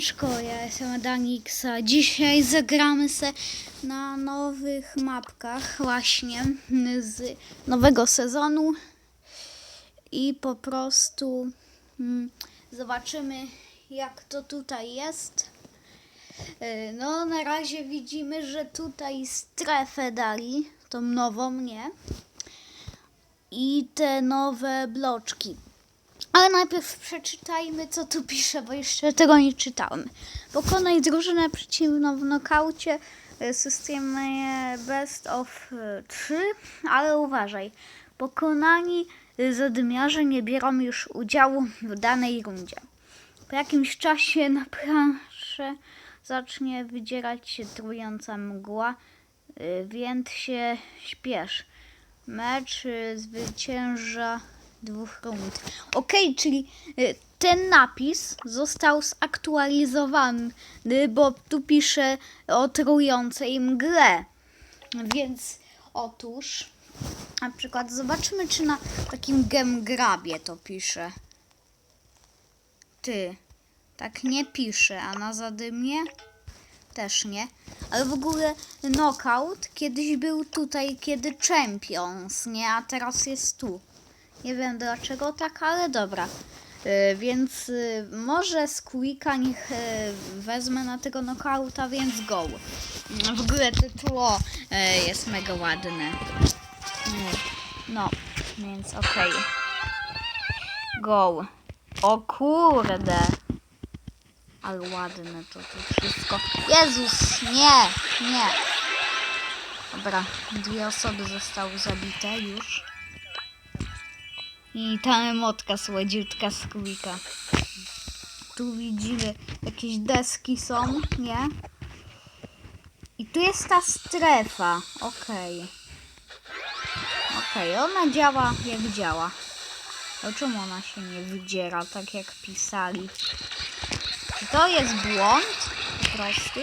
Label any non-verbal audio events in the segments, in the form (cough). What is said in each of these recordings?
Siemaneczko, ja jestem Danixa. Dzisiaj zagramy se na nowych mapkach właśnie z nowego sezonu i po prostu mm, zobaczymy jak to tutaj jest. E, No na razie widzimy, że tutaj strefę dali, tą nową, nie? I te nowe bloczki. Ale najpierw przeczytajmy, co tu pisze, bo jeszcze tego nie czytałem. Pokonaj drużynę przeciwną w nokaucie w systemie Best of e, 3, ale uważaj. Pokonani zadymiarze nie biorą już udziału w danej rundzie. Po jakimś czasie na planszę zacznie wydzierać się trująca mgła, więc się śpiesz. Mecz zwycięża dwóch rund. Okej, czyli y, ten napis został zaktualizowany, bo tu pisze o trującej mgle. Więc otóż, na przykład zobaczmy, czy na takim gemgrabie to pisze. Ty, tak nie pisze, a na zadymie też nie. Ale w ogóle knockout kiedyś był tutaj, kiedy Champions, nie? A teraz jest tu. Nie wiem dlaczego tak, ale dobra. Y, więc y, może Squeaka niech y, wezmę na tego knockouta, więc go. W ogóle to tło jest mega ładne. No, więc okej. Go. O kurde. Ale ładne to tu wszystko. Jezus, nie, nie. Dobra, dwie osoby zostały zabite już. I ta emotka słodziutka z kubika. Tu widzimy jakieś deski są, nie? I tu jest ta strefa. Okej. Okej, ona działa jak działa. A czemu ona się nie wydziera, tak jak pisali? Czy to jest błąd po prostu?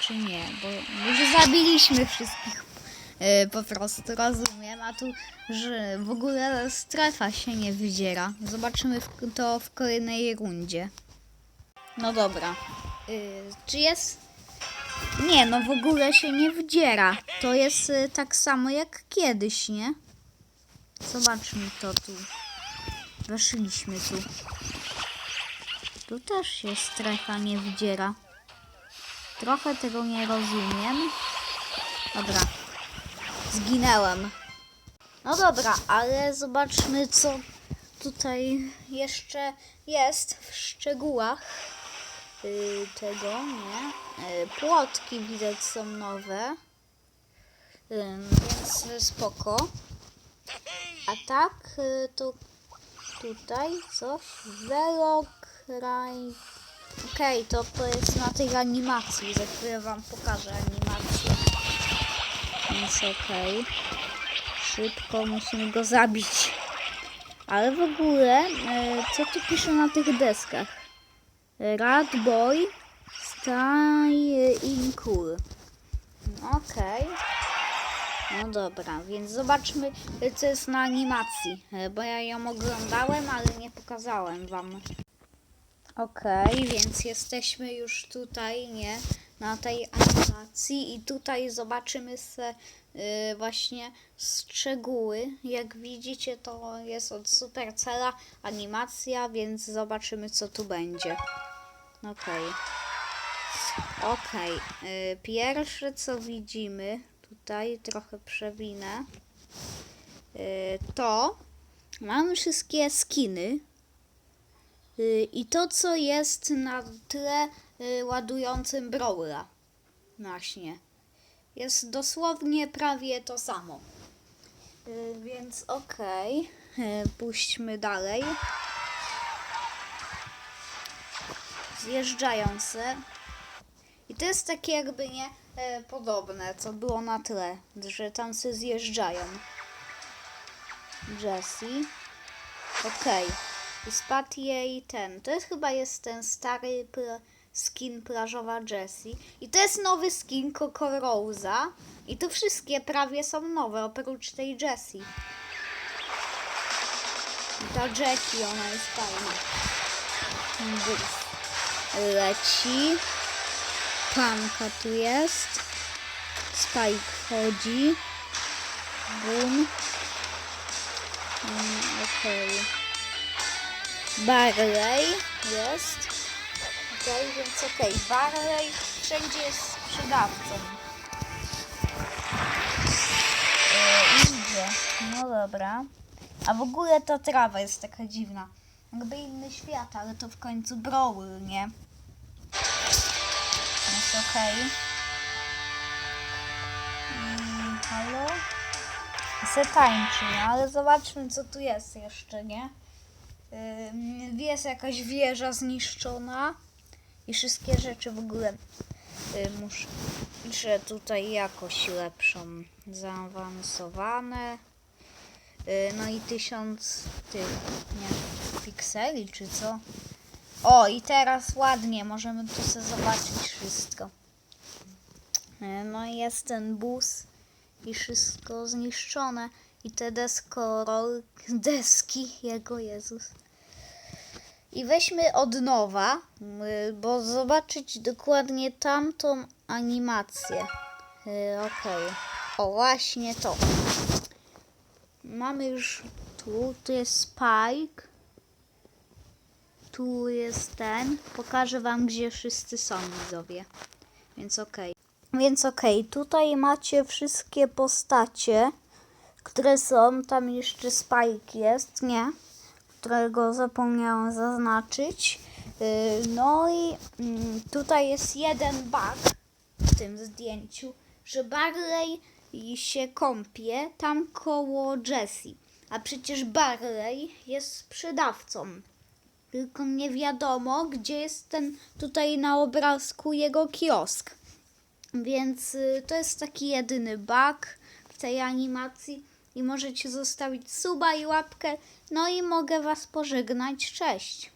Czy nie? Bo już zabiliśmy wszystkich e, po prostu, rozumiem. A tu, że w ogóle strefa się nie wydziera. Zobaczymy to w kolejnej rundzie. No dobra. Y, czy jest... Nie, no w ogóle się nie wdziera. To jest y, tak samo jak kiedyś, nie? Zobaczmy to tu. Weszliśmy tu. Tu też się strefa nie wdziera. Trochę tego nie rozumiem. Dobra. Zginęłem. No dobra, ale zobaczmy co tutaj jeszcze jest w szczegółach yy, tego, nie? Yy, płotki widać są nowe. Yy, więc spoko. A tak to tutaj coś. Velocry. Okej, to to jest na tej animacji. Za chwilę wam pokażę animację. Więc okej. Szybko musimy go zabić. Ale w ogóle, e, co tu pisze na tych deskach? Rat Boy Stay in Cool. Okej. No dobra, więc zobaczmy, co jest na animacji. e, Bo ja ją oglądałem, ale nie pokazałem wam. Okej, więc jesteśmy już tutaj, nie? Na tej animacji i tutaj zobaczymy se y, właśnie szczegóły. Jak widzicie, to jest od Supercella animacja, więc zobaczymy, co tu będzie. Okej. Okej. y, Pierwsze, co widzimy, tutaj trochę przewinę, y, to mamy wszystkie skiny, Y, I to, co jest na tle ładującym Brawla. Właśnie. Jest dosłownie prawie to samo. Y, Więc okej. Y, Puśćmy dalej. Zjeżdżają se. I to jest takie jakby nie e, podobne, co było na tle, że tam se zjeżdżają. Jessie. Okej. I spadł jej ten. To jest chyba jest ten stary skin plażowa Jessie. I to jest nowy skin Coco Rose'a. I tu wszystkie prawie są nowe, oprócz tej Jessie. I ta Jackie, ona jest fajna. Leci. Panka tu jest. Spike wchodzi. Boom. Mm, Okej. Barley jest. Okej, więc okej. Barley wszędzie jest sprzedawcą. E, idzie. No dobra. A w ogóle ta trawa jest taka dziwna. Jakby inny świat, ale to w końcu Brawl, nie? Jest okej. Mm, halo? Se tańczy, no, ale zobaczmy co tu jest jeszcze, nie? Jest jakaś wieża zniszczona i wszystkie rzeczy w ogóle y, muszę, tutaj jakoś lepszą, zaawansowane. Y, No i tysiąc tych, nie, pikseli czy co? O, i teraz ładnie, możemy tu sobie zobaczyć wszystko. Y, No jest ten bus i wszystko zniszczone. I te deskorol, (laughs) deski, jego Jezus. I weźmy od nowa, y, bo zobaczyć dokładnie tamtą animację. Y, Okej. O, właśnie to. Mamy już tu, tu jest Spike. Tu jest ten. Pokażę wam, gdzie wszyscy są widzowie. Więc okej. Więc okej, tutaj macie wszystkie postacie, które są. Tam jeszcze Spike jest, nie? Którego zapomniałam zaznaczyć. Yy, No i mm, tutaj jest jeden bug w tym zdjęciu, że Barley się kąpie tam koło Jessie. A przecież Barley jest sprzedawcą. Tylko nie wiadomo, gdzie jest ten tutaj na obrazku jego kiosk. Więc y, to jest taki jedyny bug w tej animacji i możecie zostawić suba i łapkę. No i mogę Was pożegnać. Cześć!